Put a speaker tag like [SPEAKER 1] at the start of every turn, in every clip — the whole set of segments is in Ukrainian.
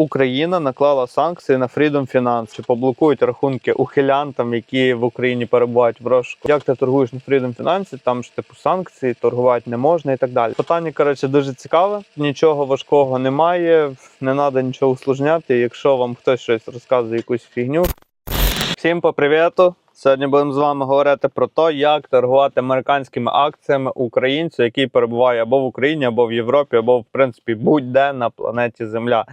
[SPEAKER 1] Україна наклала санкції на Freedom Finance, що поблокують рахунки ухилянтам, які в Україні перебувають в розшуку. Як ти торгуєш на Freedom Finance, Там ж типу санкції, торгувати не можна і так далі. Питання коротше дуже цікаве. Нічого важкого немає, не треба нічого усложняти. Якщо вам хтось щось розказує, якусь фігню. Всім по привіту! Сьогодні будемо з вами говорити про те, як торгувати американськими акціями українцю, який перебуває або в Україні, або в Європі, або в принципі будь-де на планеті Земля.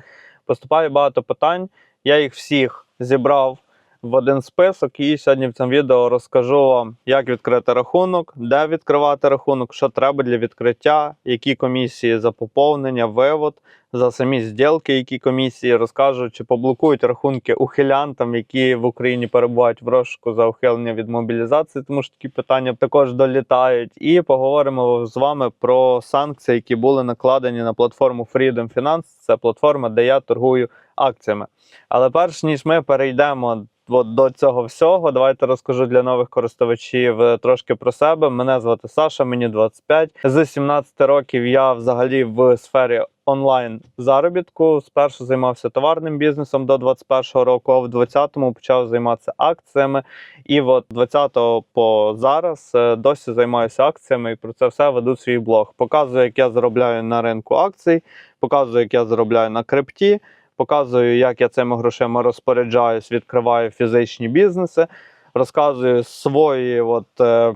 [SPEAKER 1] Поступає багато питань. Я їх всіх зібрав в один список, і сьогодні в цьому відео розкажу вам, як відкрити рахунок, де відкривати рахунок, що треба для відкриття, які комісії за поповнення, вивод, за самі зділки, які комісії розкажу, чи поблокують рахунки ухилянтам, які в Україні перебувають в розшуку за ухилення від мобілізації, тому що такі питання також долітають. І поговоримо з вами про санкції, які були накладені на платформу Freedom Finance. Це платформа, де я торгую акціями. Але перш ніж ми перейдемо от до цього всього, давайте розкажу для нових користувачів е, трошки про себе. Мене звати Саша, мені 25. З 17 років я взагалі в сфері онлайн заробітку. Спершу займався товарним бізнесом до 21-го року, а в 20-му почав займатися акціями. І от 20-го по зараз е, досі займаюся акціями і про це все веду свій блог. Показую, як я заробляю на ринку акцій, показую, як я заробляю на крипті. Показую, як я цими грошима розпоряджаюсь, відкриваю фізичні бізнеси, розказую свої от, е,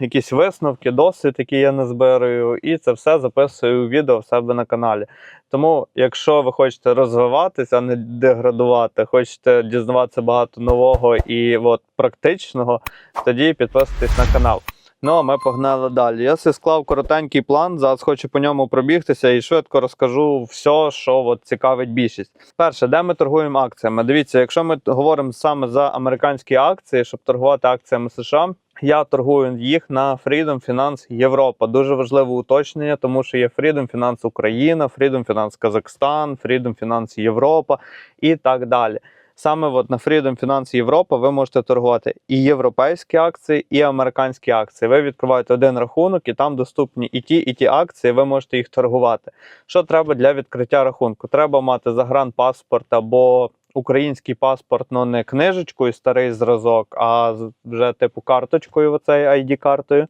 [SPEAKER 1] якісь висновки, досвід, який я назбираю, і це все записую у відео в себе на каналі. Тому, якщо ви хочете розвиватися, а не деградувати, хочете дізнаватися багато нового і от, практичного, тоді підписуйтесь на канал. Ну, а ми погнали далі. Я си склав коротенький план. Зараз хочу по ньому пробігтися і швидко розкажу все, що от цікавить більшість. Перше, де ми торгуємо акціями? Дивіться, якщо ми говоримо саме за американські акції, щоб торгувати акціями США. Я торгую їх на Freedom Finance Європа. Дуже важливе уточнення, тому що є Freedom Finance Україна, Freedom Finance Казахстан, Freedom Finance Європа і так далі. Саме от на Freedom Finance Європа ви можете торгувати і європейські акції, і американські акції. Ви відкриваєте один рахунок, і там доступні і ті, і ті акції. Ви можете їх торгувати. Що треба для відкриття рахунку? Треба мати загранпаспорт або український паспорт, ну не книжечкою, старий зразок, а вже типу карточкою, оцей ID-картою.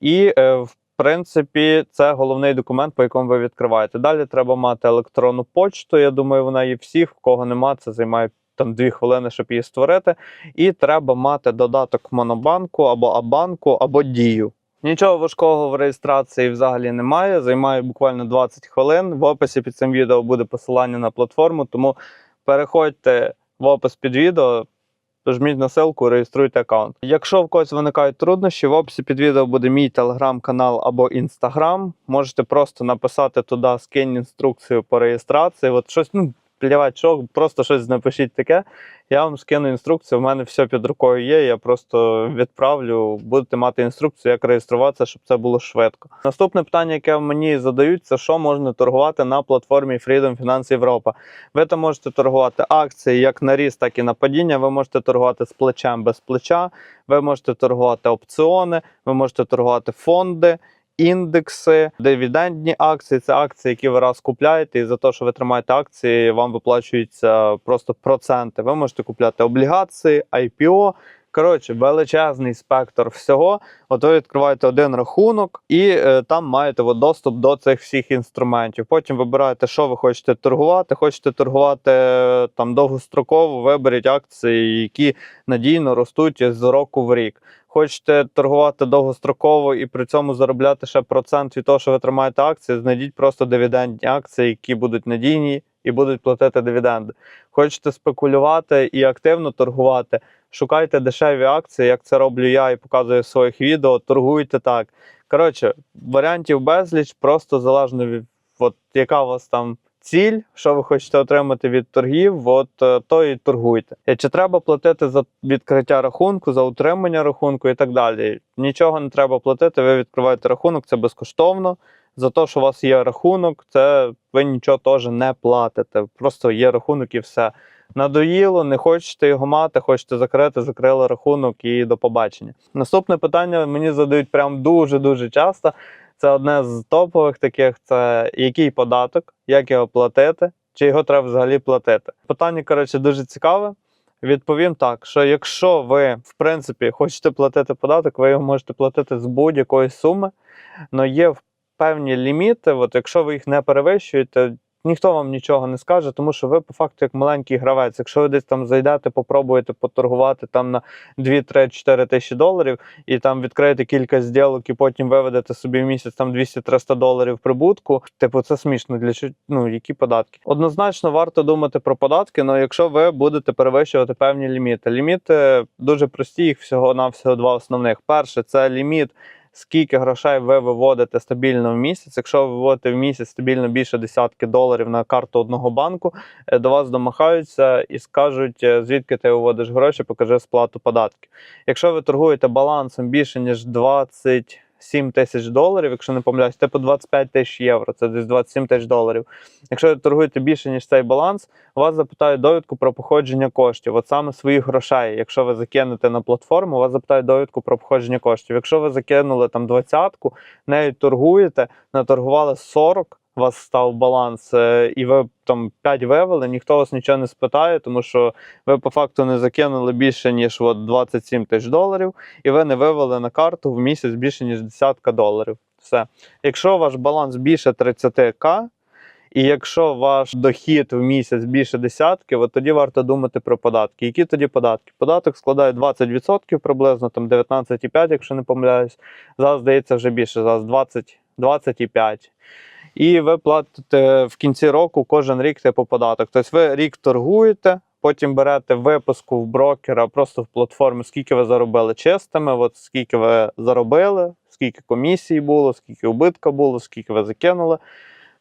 [SPEAKER 1] І е, в принципі, це головний документ, по якому ви відкриваєте. Далі треба мати електронну почту. Я думаю, вона є всіх. В кого нема, це займає там дві хвилини, щоб її створити. І треба мати додаток Монобанку або Абанку, або Дію. Нічого важкого в реєстрації взагалі немає. Займає буквально 20 хвилин. В описі під цим відео буде посилання на платформу, тому переходьте в опис під відео. Жміть на ссылку, реєструйте аккаунт. Якщо в когось виникають труднощі, в описі під відео буде мій телеграм-канал або інстаграм. Можете просто написати туди скинь інструкцію по реєстрації. От щось, ну, плівать, що, просто щось напишіть таке. Я вам скину інструкцію. У мене все під рукою є. Я просто відправлю, будете мати інструкцію, як реєструватися, щоб це було швидко. Наступне питання, яке мені задають, це що можна торгувати на платформі Freedom Finance Європа. Ви там можете торгувати акції як на ріст, так і на падіння. Ви можете торгувати з плечем без плеча, ви можете торгувати опціони, ви можете торгувати фонди. Індекси, дивідендні акції це акції, які ви раз купляєте, і за те, що ви тримаєте акції, вам виплачуються просто проценти. Ви можете купляти облігації, IPO. Коротше, величезний спектр всього. От ви відкриваєте один рахунок, і е, там маєте от, доступ до цих всіх інструментів. Потім вибираєте, що ви хочете торгувати. Хочете торгувати там довгостроково, виберіть акції, які надійно ростуть з року в рік. Хочете торгувати довгостроково і при цьому заробляти ще процент від того, що ви тримаєте акції, знайдіть просто дивідендні акції, які будуть надійні і будуть платити дивіденди. Хочете спекулювати і активно торгувати. Шукайте дешеві акції, як це роблю я і показую в своїх відео. Торгуйте так. Коротше, варіантів безліч, просто залежно від от, яка у вас там ціль, що ви хочете отримати від торгів, от е, то і торгуйте. Е, Чи треба платити за відкриття рахунку, за утримання рахунку і так далі? Нічого не треба платити. Ви відкриваєте рахунок, це безкоштовно. За те, що у вас є рахунок, це ви нічого теж не платите. Просто є рахунок і все. Надоїло, не хочете його мати, хочете закрити, закрили рахунок і до побачення. Наступне питання мені задають прям дуже-дуже часто. Це одне з топових таких: це який податок, як його платити, чи його треба взагалі платити. Питання, коротше, дуже цікаве. Відповім так, що якщо ви, в принципі, хочете платити податок, ви його можете платити з будь-якої суми, але є певні ліміти. От якщо ви їх не перевищуєте, ніхто вам нічого не скаже, тому що ви по факту як маленький гравець. Якщо ви десь там зайдете, попробуєте поторгувати там на 2, 3, 4 тисячі доларів і там відкриєте кілька зділок і потім виведете собі в місяць там 200-300 доларів прибутку. Типу, це смішно для ну, які податки. Однозначно варто думати про податки, але якщо ви будете перевищувати певні ліміти. Ліміти дуже прості, їх всього навсього два основних. Перше, це ліміт. Скільки грошей ви виводите стабільно в місяць? Якщо ви виводите в місяць стабільно більше десятки доларів на карту одного банку, е, до вас домахаються і скажуть, е, звідки ти виводиш гроші, покажи сплату податків. Якщо ви торгуєте балансом більше ніж 27 тисяч доларів, якщо не помиляюсь, типу 25 тисяч євро, це десь 27 тисяч доларів. Якщо ви торгуєте більше ніж цей баланс, вас запитають довідку про походження коштів, от саме своїх грошей. Якщо ви закинете на платформу, вас запитають довідку про походження коштів. Якщо ви закинули там двадцятку, нею торгуєте, наторгували 40, у вас став баланс, е, і ви там 5 вивели, ніхто вас нічого не спитає, тому що ви по факту не закинули більше, ніж от 27 тисяч доларів, і ви не вивели на карту в місяць більше, ніж десятка доларів. Все. Якщо ваш баланс більше 30к, і якщо ваш дохід в місяць більше десятки, от тоді варто думати про податки. Які тоді податки? Податок складає 20% приблизно, там 19,5, якщо не помиляюсь. Зараз здається вже більше, зараз 20, 25. І ви платите в кінці року кожен рік типу податок. Тобто ви рік торгуєте, потім берете випуску в брокера просто в платформі, скільки ви заробили чистими, от скільки ви заробили, скільки комісій було, скільки убитка було, скільки ви закинули.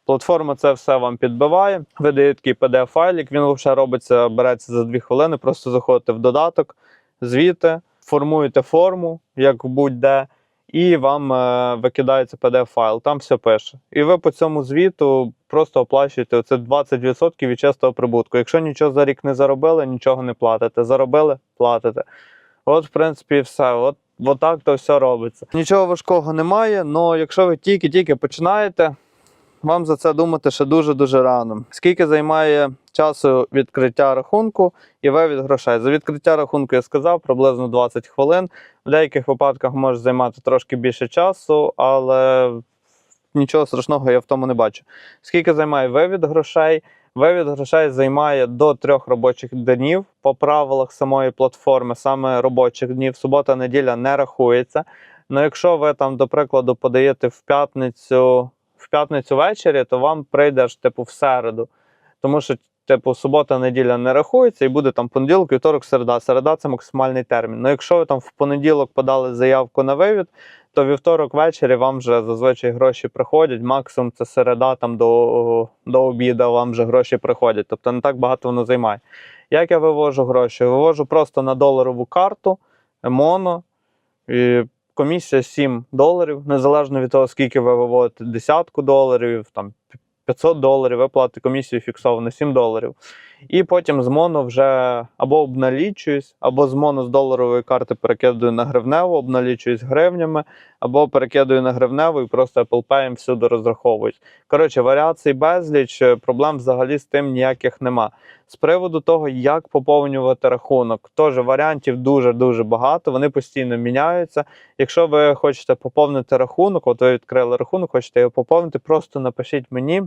[SPEAKER 1] Платформа це все вам підбиває. Ви даєте такий PDF-файлік, він взагалі робиться, береться за 2 хвилини. Просто заходите в додаток, звідти, формуєте форму, як будь-де, і вам е, викидається PDF-файл, там все пише. І ви по цьому звіту просто оплачуєте оце 20% від чистого прибутку. Якщо нічого за рік не заробили, нічого не платите. Заробили, платите. От, в принципі, все. От так то все робиться. Нічого важкого немає, але якщо ви тільки-тільки починаєте, вам за це думати ще дуже-дуже рано. Скільки займає часу відкриття рахунку і вивід грошей? За відкриття рахунку я сказав приблизно 20 хвилин. В деяких випадках може займати трошки більше часу, але нічого страшного я в тому не бачу. Скільки займає вивід грошей? Вивід грошей займає до трьох робочих днів по правилах самої платформи, саме робочих днів. Субота, неділя не рахується. Ну, якщо ви там, до прикладу, подаєте в п'ятницю в п'ятницю ввечері, то вам прийде аж типу в середу. Тому що, типу, субота, неділя не рахується, і буде там понеділок, вівторок, середа. Середа це максимальний термін. Ну, якщо ви там в понеділок подали заявку на вивід, то вівторок ввечері вам вже зазвичай гроші приходять. Максимум це середа там до, до обіду вам вже гроші приходять. Тобто не так багато воно займає. Як я вивожу гроші? Вивожу просто на доларову карту, моно. І комісія 7 доларів, незалежно від того, скільки ви виводите десятку доларів, там 500 доларів, ви платите комісію фіксовано 7 доларів. І потім з моно вже або обналічуюсь, або з моно з доларової карти перекидую на гривневу, обналічуюсь гривнями, або перекидую на гривневу і просто Apple Pay всюди розраховують. Коротше, варіацій безліч, е, проблем взагалі з тим ніяких нема. З приводу того, як поповнювати рахунок, теж варіантів дуже-дуже багато, вони постійно міняються. Якщо ви хочете поповнити рахунок, от ви відкрили рахунок, хочете його поповнити, просто напишіть мені.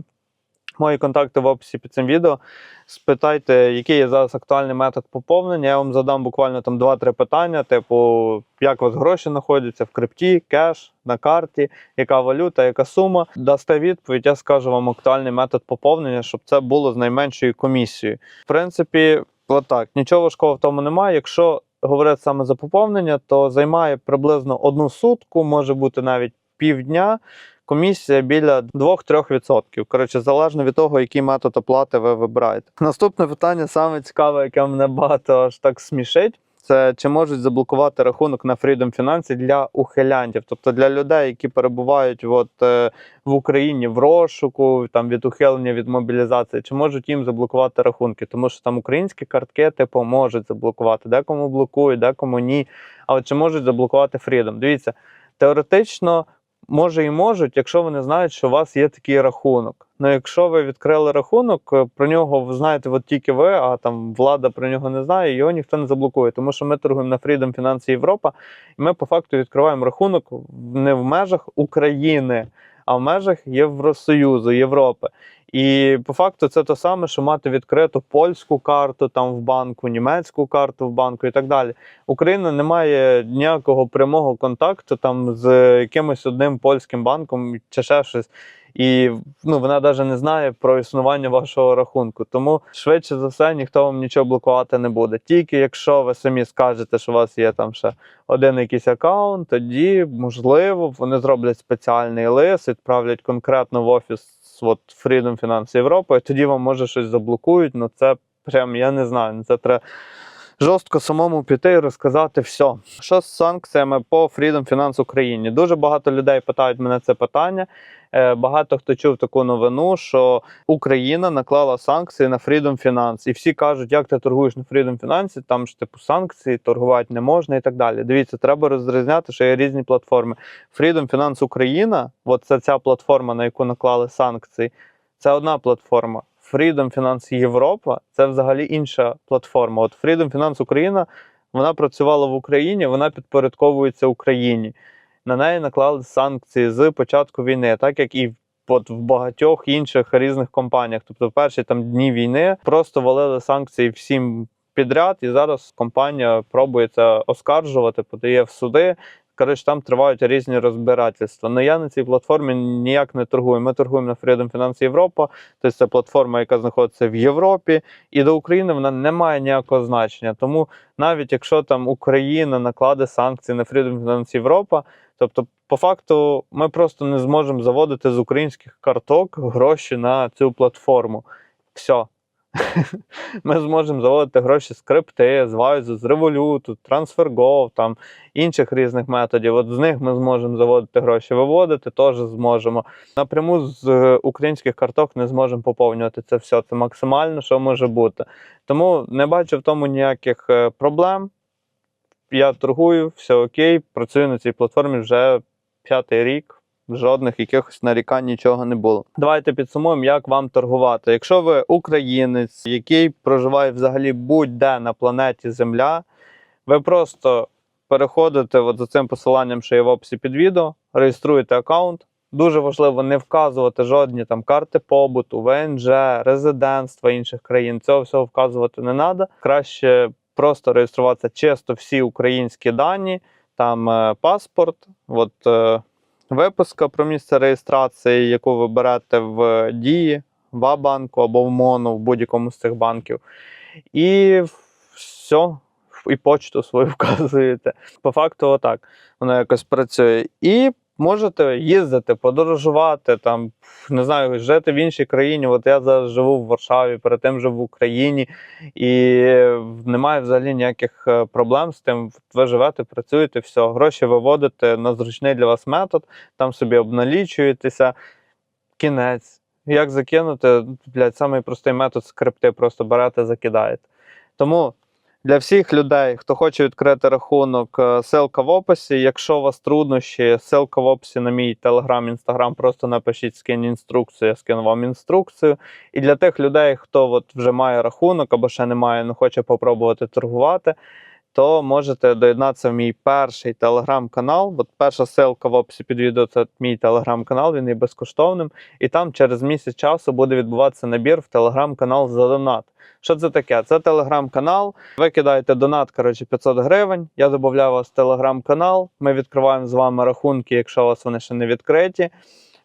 [SPEAKER 1] Мої контакти в описі під цим відео. Спитайте, який є зараз актуальний метод поповнення. Я вам задам буквально там 2-3 питання: типу, як у вас гроші знаходяться в крипті, кеш, на карті, яка валюта, яка сума. Дасте відповідь, я скажу вам актуальний метод поповнення, щоб це було з найменшою комісією. В принципі, отак, нічого важкого в тому немає. Якщо говорити саме за поповнення, то займає приблизно одну сутку, може бути навіть півдня. Комісія біля 2-3%. Коротше, залежно від того, який метод оплати ви вибираєте. Наступне питання саме цікаве, яке мене багато аж так смішить. Це чи можуть заблокувати рахунок на Freedom Finance для ухилянтів, тобто для людей, які перебувають от, е, в Україні в розшуку, там від ухилення від мобілізації, чи можуть їм заблокувати рахунки? Тому що там українські картки типу можуть заблокувати, декому блокують, декому ні. Але чи можуть заблокувати Freedom? Дивіться, теоретично може і можуть, якщо вони знають, що у вас є такий рахунок. Ну, якщо ви відкрили рахунок, е, про нього знаєте от тільки ви, а там влада про нього не знає, його ніхто не заблокує. Тому що ми торгуємо на Freedom Finance Європа, і ми по факту відкриваємо рахунок не в межах України, а в межах Євросоюзу, Європи. І по факту це те саме, що мати відкриту польську карту там в банку, німецьку карту в банку і так далі. Україна не має ніякого прямого контакту там з якимось одним польським банком чи ще щось. І ну, вона навіть не знає про існування вашого рахунку. Тому швидше за все ніхто вам нічого блокувати не буде. Тільки якщо ви самі скажете, що у вас є там ще один якийсь аккаунт, тоді можливо вони зроблять спеціальний лист, відправлять конкретно в офіс от, Freedom Finance Європи, тоді вам може щось заблокують. Ну це прям я не знаю. ну, Це треба жорстко самому піти і розказати все. Що з санкціями по Freedom Finance Україні? Дуже багато людей питають мене це питання. Е, Багато хто чув таку новину, що Україна наклала санкції на Freedom Finance. І всі кажуть, як ти торгуєш на Freedom Finance, там ж типу санкції, торгувати не можна і так далі. Дивіться, треба розрізняти, що є різні платформи. Freedom Finance Україна, от це ця платформа, на яку наклали санкції, це одна платформа. Freedom Finance Європа це взагалі інша платформа. От Freedom Finance Україна вона працювала в Україні, вона підпорядковується Україні. На неї наклали санкції з початку війни, так як і от в багатьох інших різних компаніях. Тобто, в перші там дні війни просто валили санкції всім підряд, і зараз компанія пробує це оскаржувати, подає в суди. Коротше, там тривають різні розбирательства. Ну я на цій платформі ніяк не торгую. Ми торгуємо на Freedom Finance Європа, тобто це платформа, яка знаходиться в Європі, і до України вона не має ніякого значення. Тому навіть якщо там Україна накладе санкції на Freedom Finance Європа, тобто, по факту, ми просто не зможемо заводити з українських карток гроші на цю платформу. Все. Ми зможемо заводити гроші з крипти, з Вайзу, з Revolut, TransferGo, там інших різних методів. От з них ми зможемо заводити гроші, виводити теж зможемо. Напряму з е, українських карток не зможемо поповнювати це все. Це максимально, що може бути. Тому не бачу в тому ніяких е, проблем. Я торгую, все окей, працюю на цій платформі вже п'ятий рік. Жодних якихось нарікань нічого не було. Давайте підсумуємо, як вам торгувати. Якщо ви українець, який проживає взагалі будь-де на планеті Земля, ви просто переходите от за цим посиланням, що є в описі під відео, реєструєте аккаунт. Дуже важливо не вказувати жодні там карти побуту, ВНЖ, резидентства інших країн. Цього всього вказувати не треба. Краще просто реєструватися чисто всі українські дані, там е, паспорт, от, виписка про місце реєстрації, яку ви берете в дії, в А-банку або в МОНу, в будь-якому з цих банків. І все, і почту свою вказуєте. По факту, отак воно якось працює. І можете їздити, подорожувати, там, не знаю, жити в іншій країні. От я зараз живу в Варшаві, перед тим жив в Україні, і немає взагалі ніяких е, проблем з тим. Ви живете, працюєте, все, гроші виводите на зручний для вас метод, там собі обналічуєтеся. Кінець. Як закинути? Блядь, самий простий метод скрипти, просто берете, закидаєте. Тому для всіх людей, хто хоче відкрити рахунок, е, ссылка в описі. Якщо у вас труднощі, ссылка в описі на мій телеграм, інстаграм, просто напишіть скинь інструкцію, я скину вам інструкцію. І для тих людей, хто от вже має рахунок або ще не має, але хоче попробувати торгувати, то можете доєднатися в мій перший телеграм-канал. От перша ссылка в описі під відео це мій телеграм-канал, він є безкоштовним. І там через місяць часу буде відбуватися набір в телеграм-канал за донат. Що це таке? Це телеграм-канал. Ви кидаєте донат, коротше, 500 гривень. Я додаю вас в телеграм-канал. Ми відкриваємо з вами рахунки, якщо у вас вони ще не відкриті.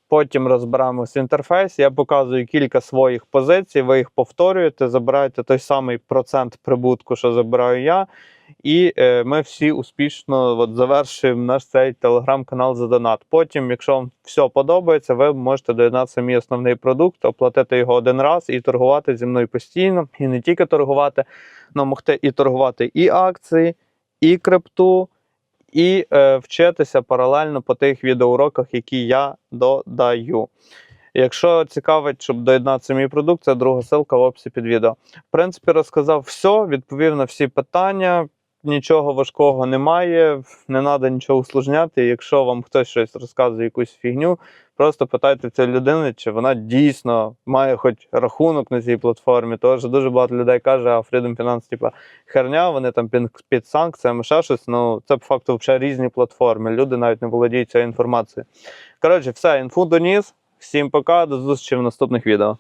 [SPEAKER 1] Потім розберемось в інтерфейсі. Я показую кілька своїх позицій. Ви їх повторюєте, забираєте той самий процент прибутку, що забираю я. І е, ми всі успішно от, завершуємо наш цей телеграм-канал за донат. Потім, якщо вам все подобається, ви можете доєднатися мій основний продукт, оплатити його один раз і торгувати зі мною постійно. І не тільки торгувати, але могти і торгувати і акції, і крипту, і е, вчитися паралельно по тих відеоуроках, які я додаю. Якщо цікавить, щоб доєднатися мій продукт, це друга ссылка в описі під відео. В принципі, розказав все, відповів на всі питання. Нічого важкого немає, не треба нічого усложняти. Якщо вам хтось щось розказує, якусь фігню, Просто питайте цієї людини, чи вона дійсно має хоч рахунок на цій платформі. Що дуже багато людей каже, а Freedom Finance, типа, херня, вони там під, під санкціями, ще щось. Ну, це по факту вже різні платформи. Люди навіть не володіють цією інформацією. Коротше, все, інфу доніс. Всім пока, до зустрічі в наступних відео.